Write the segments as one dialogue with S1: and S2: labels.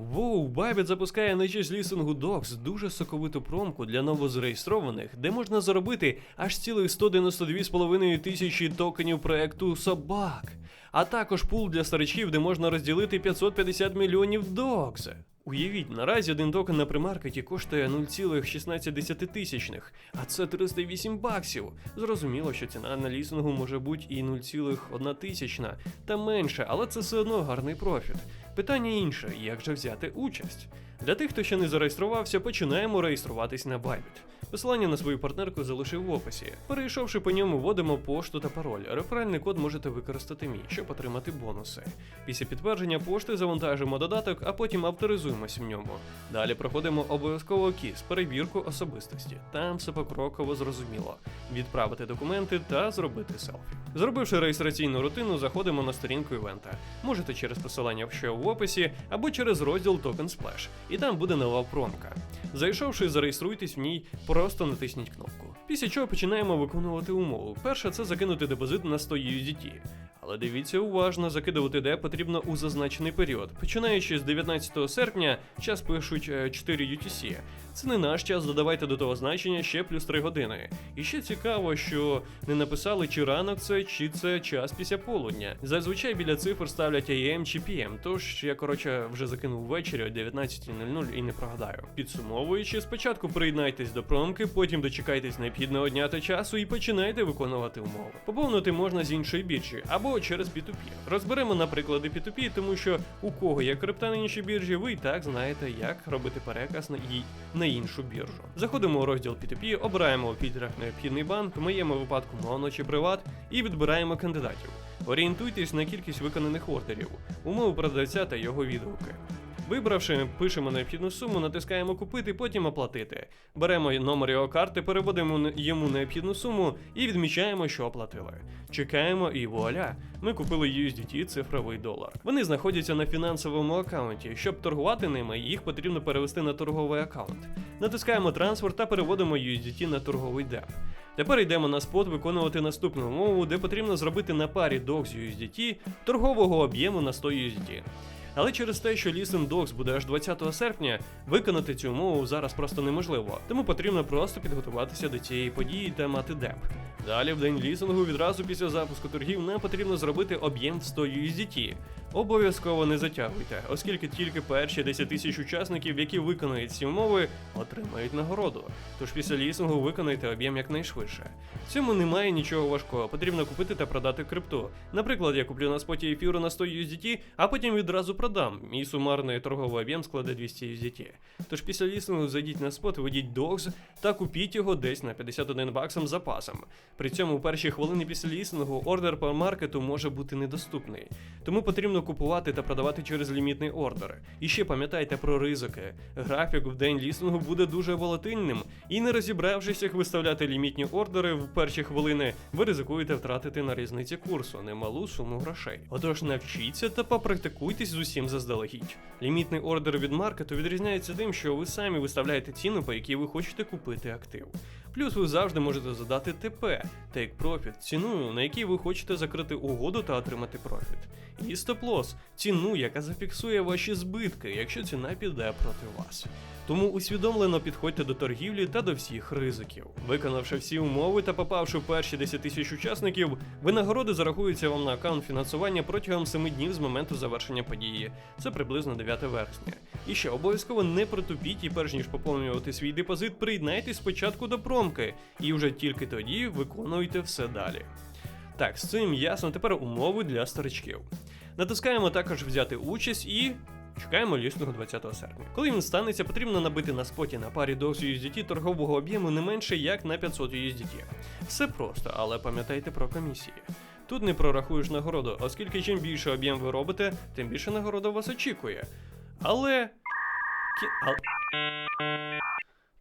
S1: Воу, Bybit запускає на честь лісингу Docs дуже соковиту промку для новозареєстрованих, де можна заробити аж цілих 192,5 тисячі токенів проекту собак, а також пул для старичів, де можна розділити 550 мільйонів Docs. Уявіть, наразі один токен на примаркеті коштує 0,16 тисячних, а це 308 баксів. Зрозуміло, що ціна на лісингу може бути і 0,1 тисячна та менше, але це все одно гарний профіт. Питання інше, як же взяти участь? Для тих, хто ще не зареєструвався, починаємо реєструватись на Bybit. Посилання на свою партнерку залишив в описі. Перейшовши по ньому, вводимо пошту та пароль. Реферальний код можете використати мій, щоб отримати бонуси. Після підтвердження пошти завантажимо додаток, а потім авторизуємось в ньому. Далі проходимо обов'язково кіз, перевірку особистості. Там все покроково зрозуміло. Відправити документи та зробити селфі. Зробивши реєстраційну рутину, заходимо на сторінку івента. Можете через посилання, що в описі, або через розділ Token Splash, і там буде нова промка. Зайшовши, зареєструйтесь в ній, просто натисніть кнопку. Після чого починаємо виконувати умову. Перше це закинути депозит на 100 USDT. Але дивіться уважно, закидувати де потрібно у зазначений період. Починаючи з 19 серпня, час пишуть е, 4 UTC. Це не наш час, додавайте до того значення ще плюс 3 години. І ще цікаво, що не написали, чи ранок це, чи це час після полудня. Зазвичай біля цифр ставлять AM чи PM, тож я коротше вже закинув ввечері о 19.00 і не прогадаю. Підсумовуючи, спочатку приєднайтесь до промки, потім дочекайтесь необхідного дня та часу і починайте виконувати умови. Поповнити можна з іншої біржі або через P2P. Розберемо на приклади P2P, тому що у кого є крипта на іншій біржі, ви і так знаєте, як робити переказ на її на іншу біржу. Заходимо у розділ P2P, обираємо підрах необхідний банк, в моєму випадку моно чи приват, і відбираємо кандидатів. Орієнтуйтесь на кількість виконаних ордерів, умови продавця та його відгуки. Вибравши, пишемо необхідну суму, натискаємо купити, потім оплатити. Беремо номер його карти, переводимо йому необхідну суму і відмічаємо, що оплатили. Чекаємо і вуаля, ми купили USDT цифровий долар. Вони знаходяться на фінансовому аккаунті. Щоб торгувати ними, їх потрібно перевести на торговий аккаунт. Натискаємо трансфер та переводимо USDT на торговий деп. Тепер йдемо на спот виконувати наступну умову, де потрібно зробити на парі DOX USDT торгового об'єму на 100 USDT. Але через те, що Listen Dogs буде аж 20 серпня, виконати цю умову зараз просто неможливо, тому потрібно просто підготуватися до цієї події та мати деп. Далі в день лісингу відразу після запуску торгів нам потрібно зробити об'єм в 100 USDT. Обов'язково не затягуйте, оскільки тільки перші 10 тисяч учасників, які виконають ці умови, отримають нагороду. Тож після лісингу виконайте об'єм якнайшвидше. В цьому немає нічого важкого, потрібно купити та продати крипту. Наприклад, я куплю на споті ефіру на 100 USDT, а потім відразу продам. Мій сумарний торговий об'єм складе 200 USDT. Тож після лісингу зайдіть на спот, введіть DOX та купіть його десь на 51 баксом запасом. При цьому у перші хвилини після лісингу ордер по маркету може бути недоступний. Тому потрібно купувати та продавати через лімітний ордер. І ще пам'ятайте про ризики. Графік в день лісингу буде дуже волатильним, і не розібравшись, як виставляти лімітні ордери в перші хвилини, ви ризикуєте втратити на різниці курсу немалу суму грошей. Отож навчіться та попрактикуйтесь з усім заздалегідь. Лімітний ордер від маркету відрізняється тим, що ви самі виставляєте ціну, по якій ви хочете купити актив. Плюс ви завжди можете задати ТП Take Profit, ціну, на якій ви хочете закрити угоду та отримати профіт. І стоп-лосс – ціну, яка зафіксує ваші збитки, якщо ціна піде проти вас. Тому усвідомлено підходьте до торгівлі та до всіх ризиків. Виконавши всі умови та попавши в перші 10 тисяч учасників, винагороди зарахуються вам на аккаунт фінансування протягом 7 днів з моменту завершення події. Це приблизно 9 вересня. І ще обов'язково не протупіть і перш ніж поповнювати свій депозит, приєднайтесь спочатку до промки, і вже тільки тоді виконуйте все далі. Так, з цим ясно, тепер умови для старичків. Натискаємо також взяти участь і. Чекаємо лісного 20 серпня. Коли він станеться, потрібно набити на споті на парі DOX USDT торгового об'єму не менше як на 500 USDT. Все просто, але пам'ятайте про комісії. Тут не прорахуєш нагороду, оскільки чим більше об'єм ви робите, тим більше нагорода вас очікує. Але. Кі...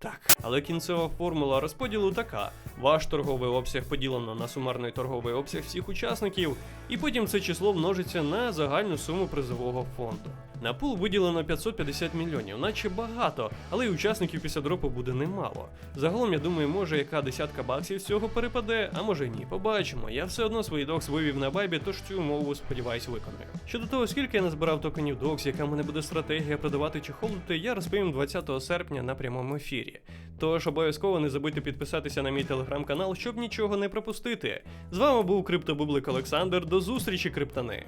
S1: Так, але кінцева формула розподілу така: ваш торговий обсяг поділено на сумарний торговий обсяг всіх учасників, і потім це число множиться на загальну суму призового фонду. На пул виділено 550 мільйонів, наче багато, але й учасників після дропу буде немало. Загалом, я думаю, може яка десятка баксів з цього перепаде, а може ні. Побачимо. Я все одно свої докс вивів на байбі, тож цю умову сподіваюсь виконую. Щодо того, скільки я назбирав токенів докс, яка мене буде стратегія продавати чи холдити, я розповім 20 серпня на прямому ефірі. Тож обов'язково не забудьте підписатися на мій телеграм-канал, щоб нічого не пропустити. З вами був криптобублик Олександр. До зустрічі, криптани!